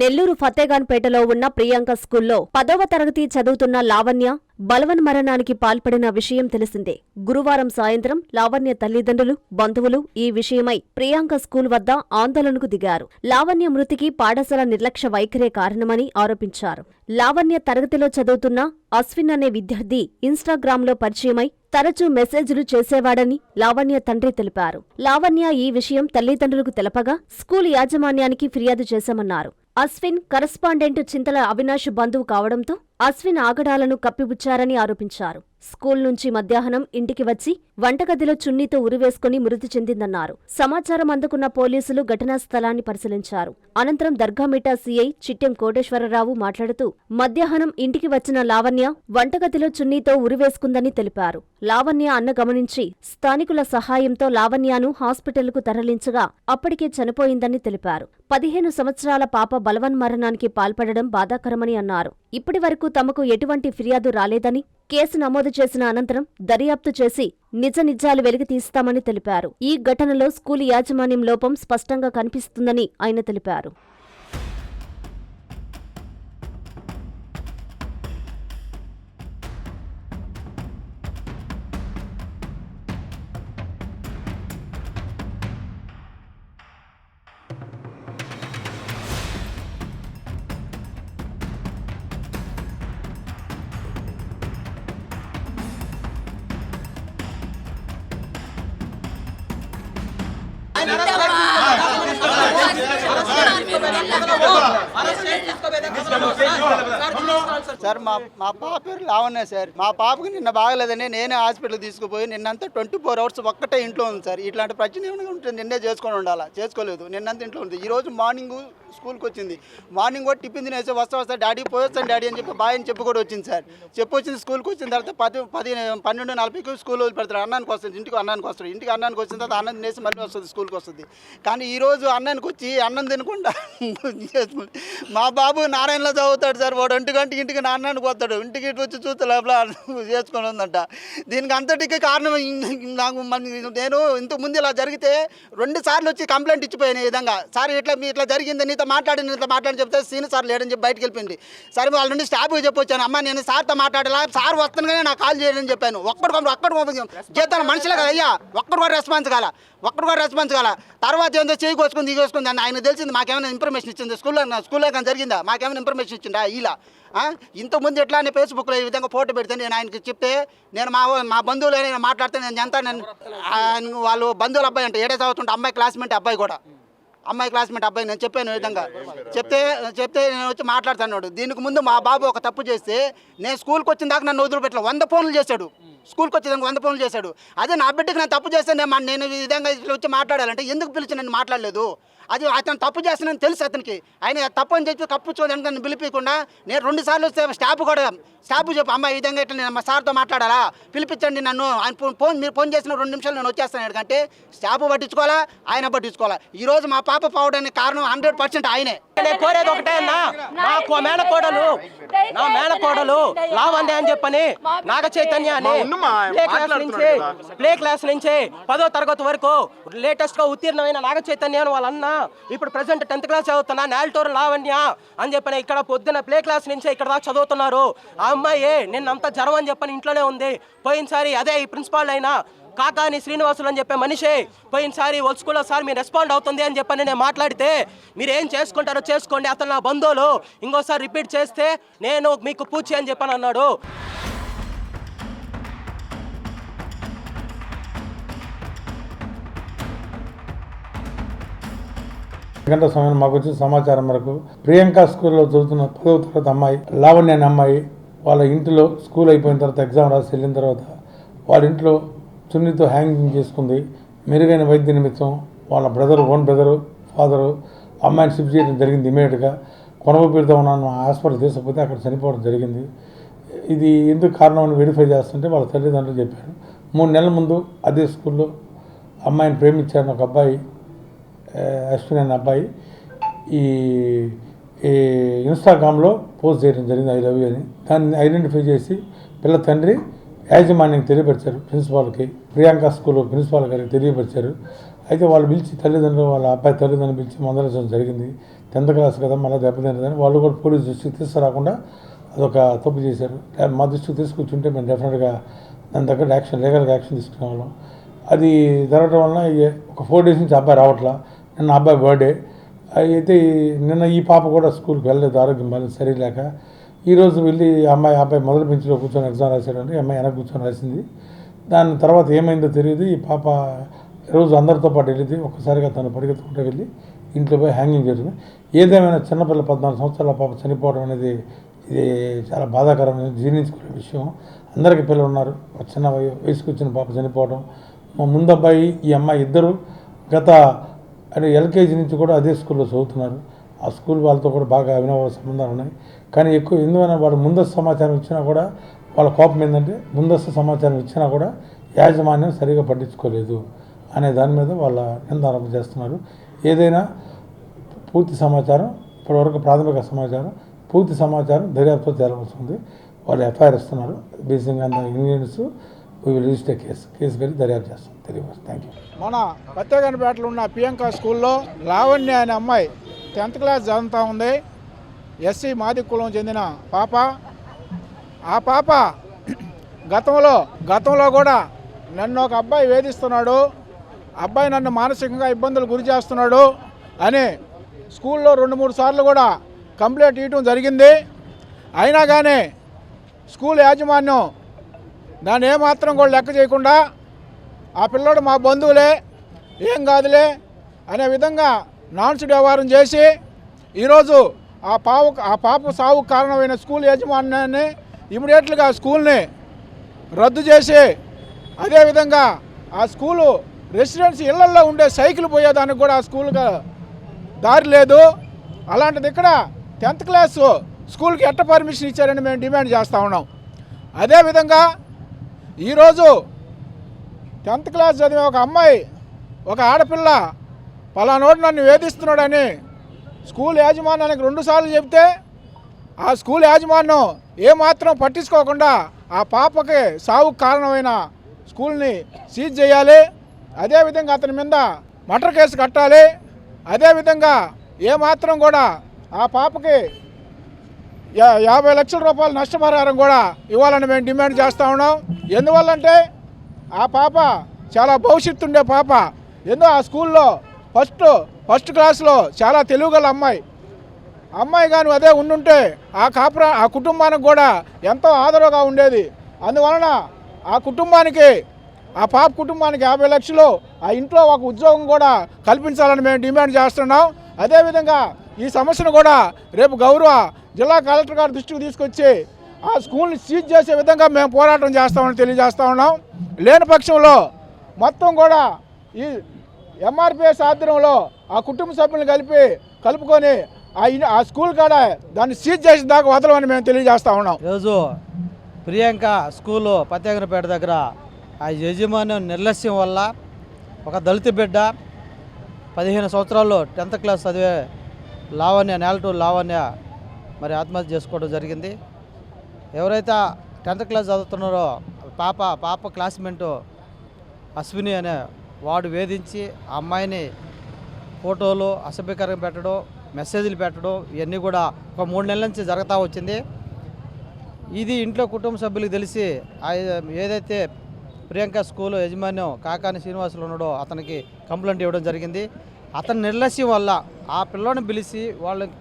నెల్లూరు ఫతేగాన్పేటలో ఉన్న ప్రియాంక స్కూల్లో పదవ తరగతి చదువుతున్న లావణ్య బలవన్ మరణానికి పాల్పడిన విషయం తెలిసిందే. గురువారం సాయంత్రం లావణ్య తల్లిదండ్రులు బంధువులు ఈ విషయమై ప్రియాంక స్కూల్ వద్ద ఆందోళనకు దిగారు. లావణ్య మృతికి పాఠశాల నిర్లక్ష్య వైఖరే కారణమని ఆరోపించారు. లావణ్య తరగతిలో చదువుతున్న అశ్విన్ అనే విద్యార్థి ఇన్స్టాగ్రామ్లో పరిచయమై తరచూ మెసేజ్లు చేసేవాడని లావణ్య తండ్రి తెలిపారు. లావణ్య ఈ విషయం తల్లిదండ్రులకు తెలపగా స్కూల్ యాజమాన్యానికి ఫిర్యాదు చేశామన్నారు. అశ్విన్ కరస్పాండెంట్ చింతల అవినాష్ బంధువు కావడంతో అశ్విన్ ఆగడాలను కప్పిపుచ్చారని ఆరోపించారు. స్కూల్ నుంచి మధ్యాహ్నం ఇంటికి వచ్చి వంటగదిలో చున్నీతో ఉరివేసుకుని మృతి చెందిందన్నారు. సమాచారం అందుకున్న పోలీసులు ఘటనా స్థలాన్ని పరిశీలించారు. అనంతరం దర్గామిటా సీఐ చిట్టెం కోటేశ్వరరావు మాట్లాడుతూ మధ్యాహ్నం ఇంటికి వచ్చిన లావణ్య వంటగదిలో చున్నీతో ఉరివేసుకుందని తెలిపారు. లావణ్య అన్న గమనించి స్థానికుల సహాయంతో లావణ్యను హాస్పిటల్కు తరలించగా అప్పటికే చనిపోయిందని తెలిపారు. పదిహేను సంవత్సరాల పాప బలవన్మరణానికి పాల్పడడం బాధాకరమని అన్నారు. ఇప్పటి వరకు తమకు ఎటువంటి ఫిర్యాదు రాలేదని కేసు నమోదు చేసిన అనంతరం దర్యాప్తు చేసి నిజ నిజాలు తీస్తామని తెలిపారు. ఈ ఘటనలో స్కూల్ యాజమాన్యం లోపం స్పష్టంగా కనిపిస్తుందని ఆయన తెలిపారు. ならない。సార్ మా మా పాప పేరు లావణ్య సార్. మా పాపకి నిన్న బాగలేదని నేనే హాస్పిటల్ తీసుకుపోయి నిన్నంతా ట్వంటీ ఫోర్ అవర్స్ ఒక్కటే ఇంట్లో ఉంది సార్. ఇట్లాంటి ప్రశ్న ఏమైనా ఉంటే నిన్నే చేసుకొని ఉండాలా? చేసుకోలేదు. నిన్నంత ఇంట్లో ఉంది. ఈ రోజు మార్నింగ్ స్కూల్కి వచ్చింది. మార్నింగ్ కూడా టిఫిన్ తినేసి వస్తా వస్తా డాడీ పోయొస్తాను డాడీ అని చెప్పి బాయ్ అని చెప్పి కూడా వచ్చింది సార్. చెప్పి వచ్చింది స్కూల్కి వచ్చిన తర్వాత పది పది పన్నెండు నలభైకి స్కూల్ వదిలిపెడతారు అన్నానికి వస్తుంది. ఇంటికి అన్నానికి వస్తారు. ఇంటికి అన్నానికి వచ్చిన తర్వాత అన్నం తినేసి మళ్ళీ వస్తుంది స్కూల్కి వస్తుంది. కానీ ఈరోజు అన్నానికి వచ్చి అన్నం తినకుండా మా బాబు నారాయణలో చదువుతాడు సార్ వాడు ఒంటి గంటకి ఇంటికి నాన్నకి పోతాడు. ఇంటికి ఇటు వచ్చి చూస్తే లోపల చేసుకొని ఉందంట. దీనికి అంతటికి కారణం నాకు నేను ఇంతకు ముందు ఇలా జరిగితే రెండు సార్లు వచ్చి కంప్లైంట్ ఇచ్చిపోయాను ఈ విధంగా. సార్ ఇట్లా మీ ఇట్లా జరిగింది నీతో మాట్లాడి నీతో మాట్లాడి చెప్తే సీని సార్ లేడని చెప్పి బయటకు వెళ్ళిపోయింది. సరే వాళ్ళ నుండి స్టాఫ్కి చెప్పొచ్చాను. అమ్మ నేను సార్తో మాట్లాడేలా? సార్ వస్తానుగానే నాకు కాల్ చేయాలని చెప్పాను. ఒక్కడు ఒక్కడు చేస్తాను మనుషులే కదా అయ్యా. ఒక్కడు కూడా రెస్పాన్స్ కాల? ఒక్కడు కూడా రెస్పాన్స్ కాల? తర్వాత ఏందో చేయి కోసుకుంది ఇది కోసుకుంది అని ఆయన తెలిసింది. మాకేమైనా ఇన్ఫర్మేషన్ ఇచ్చింది స్కూల్లో స్కూల్లో కానీ జరిగిందా? మాకేమైనా ఇన్ఫర్మేషన్ ఇచ్చిందా ఇలా? ఇంతకుముందు ఎట్లా అని ఫేస్బుక్లో ఈ విధంగా ఫోటో పెడితే నేను ఆయనకి చెప్తే నేను మా మా బంధువులు నేను మాట్లాడితే నేను ఎంత నేను వాళ్ళు బంధువుల అబ్బాయి అంటే ఏడే చదువుతుంటే అమ్మాయి క్లాస్మేట్ అబ్బాయి కూడా. అమ్మాయి క్లాస్మేట్ అబ్బాయి నేను చెప్పాను ఈ విధంగా. చెప్తే చెప్తే నేను వచ్చి మాట్లాడుతున్నాడు దీనికి ముందు మా బాబు ఒక తప్పు చేస్తే నేను స్కూల్కి వచ్చిన దాకా నన్ను వదిలిపెట్టలే. వంద ఫోన్లు చేశాడు. స్కూల్కి వచ్చేదానికి వంద ఫోన్లు చేశాడు. అదే నా బిడ్డకి నేను తప్పు చేస్తే నేను నేను ఈ విధంగా వచ్చి మాట్లాడాలంటే ఎందుకు పిలిచి నన్ను మాట్లాడలేదు? అది అతను తప్పు చేస్తున్నాను తెలుసు అతనికి. ఆయన తప్పు అని చెప్పి కప్పుచ్చుకోదానికి నన్ను పిలిపించకుండా నేను రెండు సార్లు స్టాఫ్ కూడా స్టాఫ్ చెప్పు అమ్మ ఈ విధంగా ఇట్లా నేను మా సార్తో మాట్లాడాలా? పిలిపించండి నన్ను. ఆయన ఫోన్- ఫోన్ మీరు ఫోన్ చేసిన రెండు నిమిషాలు నేను వచ్చేస్తాను ఎందుకంటే స్టాఫ్ పట్టించుకోవాలా? ఆయన పట్టించుకోవాలా? ఈ రోజు మా పాప పోవడానికి కారణం హండ్రెడ్ పర్సెంట్ ఆయనే. నేను కోరేది ఒకటే అన్నా నాకు మేనకోడలు నా మేనకోడలు లావందే అని చెప్పని నాగ చైతన్య అని ప్లే క్లాస్ నుంచి ప్లే క్లాస్ నుంచి పదో తరగతి వరకు లేటెస్ట్గా ఉత్తీర్ణమైన నాగ చైతన్య అని వాళ్ళ అన్న ఇప్పుడు ప్రెసెంట్ టెన్త్ క్లాస్ చదువుతున్నా నాల్టోర్ లావణ్య అని చెప్పని ఇక్కడ పొద్దున ప్లే క్లాస్ నుంచి ఇక్కడ దాకా చదువుతున్నారు. ఆ అమ్మాయి నిన్నంతా జ్వరం అని చెప్పని ఇంట్లోనే ఉంది. పోయినసారి అదే ఈ ప్రిన్సిపాల్ అయినా కాకాని శ్రీనివాసులు అని చెప్పే మనిషి. పోయినసారి వాళ్ళ సార్ మీరు రెస్పాండ్ అవుతుంది అని చెప్పని నేను మాట్లాడితే మీరు ఏం చేసుకుంటారో చేసుకోండి అతను నా బంధువులు. ఇంకోసారి రిపీట్ చేస్తే నేను మీకు పూచి అని చెప్పని అన్నాడు. గంట సమయం మాకు వచ్చిన సమాచారం వరకు ప్రియాంక స్కూల్లో చదువుతున్న పదవ తరగతి అమ్మాయి లావణ్య అమ్మాయి వాళ్ళ ఇంటిలో స్కూల్ అయిపోయిన తర్వాత ఎగ్జామ్ రాసి వెళ్ళిన తర్వాత వాళ్ళ ఇంట్లో చున్నీతో హ్యాంగింగ్ చేసుకుంది. మెరుగైన వైద్య నిమిత్తం వాళ్ళ బ్రదర్ ఓన్ బ్రదరు ఫాదరు అమ్మాయిని షిఫ్ట్ చేయడం జరిగింది ఇమీడియట్గా కొనవపీడితో ఉన్న హాస్పిటల్ తీసుకుపోతే అక్కడ చనిపోవడం జరిగింది. ఇది ఎందుకు కారణం అని వెరిఫై చేస్తుంటే వాళ్ళ తల్లిదండ్రులు చెప్పారు. మూడు నెలల ముందు అదే స్కూల్లో అమ్మాయిని ప్రేమించారు ఒక అబ్బాయి ఆ, అశ్విన్ అనే అబ్బాయి ఈ ఈ ఇన్స్టాగ్రామ్లో పోస్ట్ చేయడం జరిగింది ఐ లవ్ యూ అని. దాన్ని ఐడెంటిఫై చేసి పిల్ల తండ్రి యాజమాన్యానికి తెలియపరిచారు. ప్రిన్సిపాల్కి ప్రియాంక స్కూల్ ప్రిన్సిపాల్ గారికి తెలియపరిచారు. అయితే వాళ్ళు పిలిచి తల్లిదండ్రులు వాళ్ళ అబ్బాయి తల్లిదండ్రులు పిలిచి మందలించడం జరిగింది. టెన్త్ క్లాస్ కదా మళ్ళీ దెబ్బతింటుందని వాళ్ళు కూడా పోలీస్ దృష్టికి తీసుకురాకుండా అదొక తప్పు చేశారు. మా దృష్టికి తీసుకొచ్చుంటే మేము డెఫినెట్గా దాని దగ్గర యాక్షన్ లీగల్గా యాక్షన్ తీసుకునే వాళ్ళం అది జరగడం వలన ఒక ఫోర్ డేస్ నుంచి అబ్బాయి రావట్లా. నిన్న అబ్బాయి బర్త్డే. అయితే నిన్న ఈ పాప కూడా స్కూల్కి వెళ్ళలేదు ఆరోగ్యం బాగా సరిలేక ఈరోజు వెళ్ళి అమ్మాయి ఆ అబ్బాయి మొదటి బెంచ్లో కూర్చొని ఎగ్జామ్ రాశాడండి. ఈ అమ్మాయి వెనక కూర్చొని రాసింది. దాని తర్వాత ఏమైందో తెలియదు. ఈ పాప రోజు అందరితో పాటు వెళ్ళింది. ఒక్కసారిగా తను పరిగెత్తుకుంటూ వెళ్ళి ఇంట్లో పోయి హ్యాంగింగ్ చేసింది. ఏదేమైనా చిన్నపిల్ల పద్నాలుగు సంవత్సరాల పాప చనిపోవడం అనేది ఇది చాలా బాధాకరమైన జీర్ణించుకునే విషయం. అందరికీ పిల్లలు ఉన్నారు. ఒక చిన్న వయసుకు వచ్చిన పాప చనిపోవడం. మా ముందబ్బాయి ఈ అమ్మాయి ఇద్దరు గత అంటే ఎల్కేజీ నుంచి కూడా అదే స్కూల్లో చదువుతున్నారు. ఆ స్కూల్ వాళ్ళతో కూడా బాగా అవినవ సంబంధాలు ఉన్నాయి. కానీ ఎక్కువ ఎందువైనా వాళ్ళు ముందస్తు సమాచారం ఇచ్చినా కూడా వాళ్ళ కోపం ఏంటంటే ముందస్తు సమాచారం ఇచ్చినా కూడా యాజమాన్యం సరిగా పట్టించుకోలేదు అనే దాని మీద వాళ్ళ నిందారోపణ చేస్తున్నారు. ఏదైనా పూర్తి సమాచారం ఇప్పటివరకు ప్రాథమిక సమాచారం పూర్తి సమాచారం దర్యాప్తు తేలవలసి ఉంది వాళ్ళు ఎఫ్ఐఆర్ ఇస్తున్నారు. బేసింగ్ అంత the ingredients we will register case case పెట్టి దర్యాప్తు చేస్తాం. తెలియదు థ్యాంక్ యూ మన పత్తేగనపేటలో ఉన్న ప్రియాంక స్కూల్లో లావణ్య అనే అమ్మాయి టెన్త్ క్లాస్ చదువుతూ ఉంది. ఎస్సీ మాది కులం చెందిన పాప. ఆ పాప గతంలో గతంలో కూడా నన్ను ఒక అబ్బాయి వేధిస్తున్నాడు. అబ్బాయి నన్ను మానసికంగా ఇబ్బందులు గురి చేస్తున్నాడు అని స్కూల్లో రెండు మూడు సార్లు కూడా కంప్లైంట్ ఇవ్వడం జరిగింది. అయినా కానీ స్కూల్ యాజమాన్యం దాన్ని ఏమాత్రం కూడా లెక్క చేయకుండా ఆ పిల్లోడు మా బంధువులే ఏం కాదులే అనే విధంగా నాన్స్ వ్యవహారం చేసి ఈరోజు ఆ పావు ఆ పాప సావు కారణమైన స్కూల్ యాజమాన్యాన్ని ఇమీడియట్లుగా స్కూల్ని రద్దు చేసి అదేవిధంగా ఆ స్కూలు రెసిడెన్సీ ఇళ్ళల్లో ఉండే సైకిల్ పోయేదానికి కూడా ఆ స్కూల్గా దారి లేదు. అలాంటిది ఇక్కడ టెన్త్ క్లాస్ స్కూల్కి ఎట్ట పర్మిషన్ ఇచ్చారని మేము డిమాండ్ చేస్తూ ఉన్నాం. అదేవిధంగా ఈరోజు టెన్త్ క్లాస్ చదివే ఒక అమ్మాయి ఒక ఆడపిల్ల పలానోడు నన్ను వేధిస్తున్నాడని స్కూల్ యాజమాన్యానికి రెండుసార్లు చెబితే ఆ స్కూల్ యాజమాన్యం ఏమాత్రం పట్టించుకోకుండా ఆ పాపకి సావుకు కారణమైన స్కూల్ని సీజ్ చేయాలి. అదేవిధంగా అతని మీద మటర్ కేసు కట్టాలి. అదేవిధంగా ఏమాత్రం కూడా ఆ పాపకి యా- యాభై లక్షల రూపాయల నష్టపరిహారం కూడా ఇవ్వాలని మేము డిమాండ్ చేస్తూ ఉన్నాం. ఎందువల్లంటే ఆ పాప చాలా భవిష్యత్తు ఉండే పాప. ఎందుో ఆ స్కూల్లో ఫస్ట్ ఫస్ట్ క్లాస్లో చాలా తెలుగుగల అమ్మాయి. అమ్మాయి కానీ అదే ఉండుంటే ఆ కాపుర ఆ కుటుంబానికి కూడా ఎంతో ఆదరవుగా ఉండేది. అందువలన ఆ కుటుంబానికి ఆ పాప కుటుంబానికి యాభై లక్షలు ఆ ఇంట్లో ఒక ఉద్యోగం కూడా కల్పించాలని మేము డిమాండ్ చేస్తున్నాం. అదేవిధంగా ఈ సమస్యను కూడా రేపు గౌరవ జిల్లా కలెక్టర్ గారి దృష్టికి తీసుకొచ్చి ఆ స్కూల్ని సీజ్ చేసే విధంగా మేము పోరాటం చేస్తామని తెలియజేస్తా ఉన్నాం. లేని పక్షంలో మొత్తం కూడా ఈ ఎంఆర్పిఎస్ ఆధ్వర్యంలో ఆ కుటుంబ సభ్యులను కలిపి కలుపుకొని ఆ ఆ స్కూల్ కాడ దాన్ని సీజ్ చేసిన దాకా వదలమని మేము తెలియజేస్తా ఉన్నాం. ఈరోజు ప్రియాంక స్కూలు పత్యాగ్రపేట దగ్గర ఆ యజమాన్యం నిర్లక్ష్యం వల్ల ఒక దళిత బిడ్డ పదిహేను సంవత్సరాల్లో టెన్త్ క్లాస్ చదివే లావణ్య నేలటూ లావణ్య మరి ఆత్మహత్య చేసుకోవడం జరిగింది. ఎవరైతే టెన్త్ క్లాస్ చదువుతున్నారో పాప పాప క్లాస్మేట్ అశ్విని అనే వాడు వేధించి ఆ అమ్మాయిని ఫోటోలు అసభ్యకరంగా పెట్టడం మెసేజ్లు పెట్టడం ఇవన్నీ కూడా ఒక మూడు నెలల నుంచి జరుగుతూ వచ్చింది. ఇది ఇంట్లో కుటుంబ సభ్యులకు తెలిసి ఏదైతే ప్రియాంక స్కూల్ యజమాన్యం కాకాని శ్రీనివాసులు ఉన్నాడో అతనికి కంప్లైంట్ ఇవ్వడం జరిగింది. అతని నిర్లక్ష్యం వల్ల ఆ పిల్లని పిలిచి వాళ్ళకి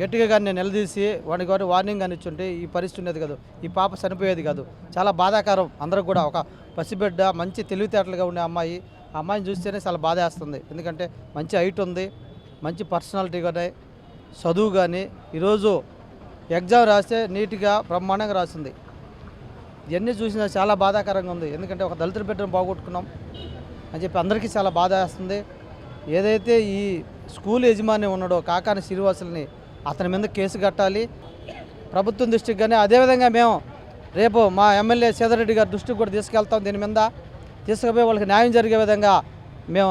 గట్టిగా కానీ నేను నిలదీసి వాడిని కానీ వార్నింగ్ కానీ ఇచ్చుంటే ఈ పరిస్థితి ఉండేది కాదు. ఈ పాప చనిపోయేది కాదు. చాలా బాధాకరం. అందరికి కూడా ఒక పసిబిడ్డ మంచి తెలివితేటలుగా ఉండే అమ్మాయి. ఆ అమ్మాయిని చూస్తేనే చాలా బాధ వేస్తుంది ఎందుకంటే మంచి హైట్ ఉంది మంచి పర్సనాలిటీ కానీ చదువు కానీ ఈరోజు ఎగ్జామ్ రాస్తే నీట్గా బ్రహ్మాండంగా రాసింది. ఇవన్నీ చూసినా చాలా బాధాకరంగా ఉంది. ఎందుకంటే ఒక దళితుల బిడ్డను బాగొట్టుకున్నాం అని చెప్పి అందరికీ చాలా బాధ వేస్తుంది ఏదైతే ఈ స్కూల్ యజమాని ఉన్నాడో కాకాని శ్రీనివాసులని అతని మీద కేసు కట్టాలి. ప్రభుత్వం దృష్టికి కానీ అదేవిధంగా మేము రేపు మా ఎమ్మెల్యే సీతారెడ్డి గారి దృష్టికి కూడా తీసుకెళ్తాం దీని మీద. తీసుకుపోయి వాళ్ళకి న్యాయం జరిగే విధంగా మేము